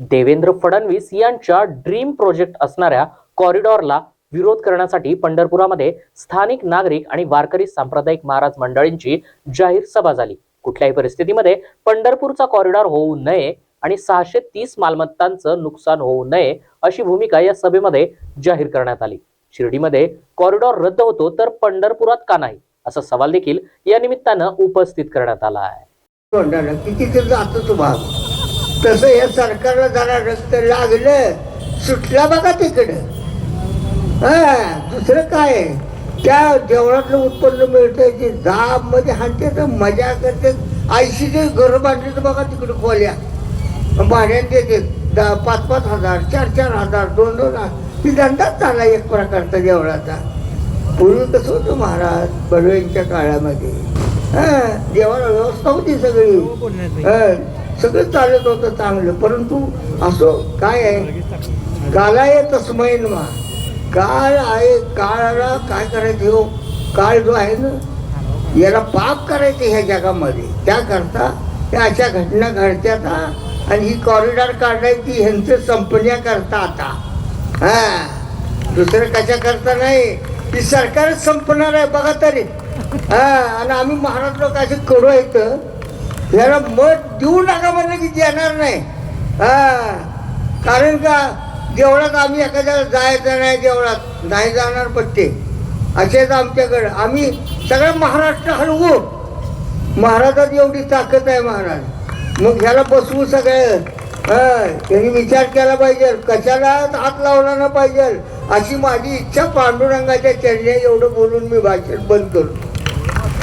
देवेंद्र फडणवीस यांच्या dream project असणाऱ्या कॉरिडॉरला विरोध करण्यासाठी पंढरपुरामध्ये स्थानिक नागरिक आणि वारकरी सांप्रदायिक महाराज मंडळींची जाहीर सभा झाली. कुठल्याही परिस्थितीमध्ये पंढरपूरचा कॉरिडॉर होऊ नये आणि सहाशे तीस मालमत्तांचं नुकसान होऊ नये अशी भूमिका या सभेमध्ये जाहीर करण्यात आली. शिर्डीमध्ये कॉरिडॉर रद्द होतो तर पंढरपुरात का नाही? असा सवाल देखील या निमित्तानं उपस्थित करण्यात आला आहे. तसं या सरकारला जरा रक्त लागलं सुटला बघा तिकडं. हा दुसरं काय? आहे? त्या देवळातलं उत्पन्न मिळतंय ते दाबमध्ये हाणते तर मजा करते. आयशीचे घर बांधले तर बघा तिकडे खोल्या. भाड्याने देते. पाच पाच हजार चार चार हजार दोन दोन हजार ती धंदाच चालला एक प्रकारचा देवळाचा. पूर्वी कसं होतं महाराज बडवेंच्या काळामध्ये. हा देवाला व्यवस्था होती सगळी. हा, सगळं चालत होतं चांगलं. परंतु असो काय आहे? कालाय तस्मैन मा. काळ आहे काळाला काय करायचं हो? काळ जो आहे ना याला पाप करायचे ह्या जगामध्ये. त्याकरता त्या अशा घटना घडत्यात. आणि ही कॉरिडॉर काढायची ह्यांचं संपण्या करता आता. हा. दुसरं कशा करता नाही. ती सरकारच संपणार आहे बघा तरी. हा आणि आम्ही महाराज लोक असे करू येत याला मत देऊ नका म्हणलं की देणार नाही. हा कारण का देवळात आम्ही एखाद्याला जायचं नाही देवळात. नाही जाणार पट्टे असेच आमच्याकडं. आम्ही सगळं महाराष्ट्र हलवू. महाराजात एवढी ताकद आहे महाराज. मग ह्याला बसवू सगळं. हा त्यांनी विचार केला पाहिजे. कशाला हात लावला ना पाहिजे? अशी माझी इच्छा पांडुरंगाच्या चरणी एवढं बोलून मी भाषण बंद करतो.